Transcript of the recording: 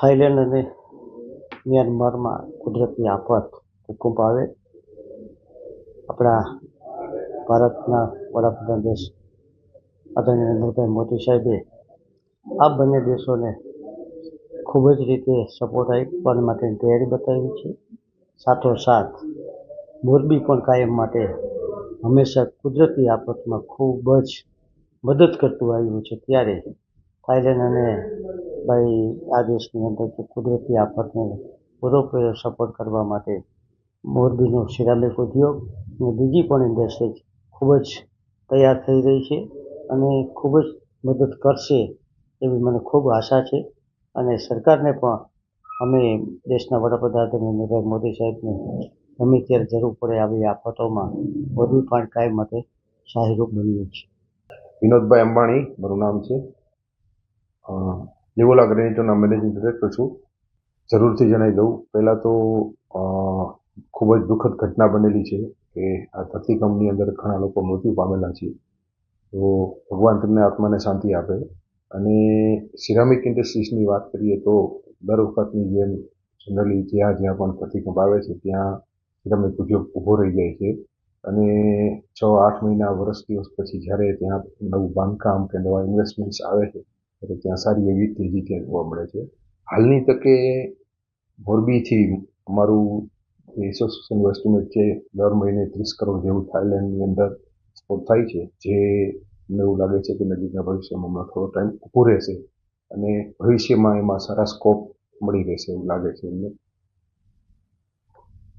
Thailand અને મ્યાનમારમાં કુદરતી આફત ભૂકંપ આવે. આપણા ભારતના વડાપ્રધાન દેશ આદરણીય નરેન્દ્રભાઈ મોદી સાહેબે આ બંને દેશોને ખૂબ જ રીતે સપોર્ટ આપવા માટેની તૈયારી બતાવી છે. સાથોસાથ મોરબી પણ કાયમ માટે હંમેશા કુદરતી આફતમાં ખૂબ જ મદદ કરતું આવ્યું છે. ત્યારે થાઈલેન્ડ અને ભાઈ, આ દેશની અંદર જે કુદરતી આફતને પૂરેપૂરો સપોર્ટ કરવા માટે મોરબીનો સિરામિક ઉદ્યોગ અને બીજી પણ ઇન્ડસ્ટ્રીઝ ખૂબ જ તૈયાર થઈ રહી છે અને ખૂબ જ મદદ કરશે એવી મને ખૂબ આશા છે. અને સરકારને પણ અમે દેશના વડાપ્રધાન નરેન્દ્ર મોદી સાહેબને ગમે ત્યારે જરૂર પડે આવી આફતોમાં મોરબી પણ કાયમ માટે સહાયરૂપ બન્યું છે. વિનોદભાઈ અંબાણી, મારું નામ છે. નિવોલા તો મેનેજિંગ ડિરેક્ટર છું જરૂરથી જણાવી દઉં. પહેલાં તો ખૂબ જ દુઃખદ ઘટના બનેલી છે કે આ ધરતીકંપની અંદર ઘણા લોકો મૃત્યુ પામેલા છે. તો ભગવાન તમને આત્માને શાંતિ આપે. અને સિરામિક ઇન્ડસ્ટ્રીઝની વાત કરીએ તો દર વખતની જેમ જનરલી જ્યાં જ્યાં પણ ધરતીકંપ આવે છે, ત્યાં સિરામિક ઉદ્યોગ ઊભો રહી જાય છે. અને છ આઠ મહિના, વર્ષ દિવસ પછી જ્યારે ત્યાં નવું બાંધકામ કે નવા ઇન્વેસ્ટમેન્ટ્સ આવે છે ત્યારે ત્યાં સારી એવી તેજી ત્યાં જોવા મળે છે. હાલની તકે મોરબીથી અમારું એસોસિએશન એસ્ટિમેટ છે, દર મહિને ત્રીસ કરોડ જેવું થાઈલેન્ડની અંદર એક્સપોર્ટ થાય છે, જે મને એવું લાગે છે કે નજીકના ભવિષ્યમાં હમણાં થોડો ટાઈમ ઊભો રહેશે અને ભવિષ્યમાં એમાં સારા સ્કોપ મળી રહેશે એવું લાગે છે અમને.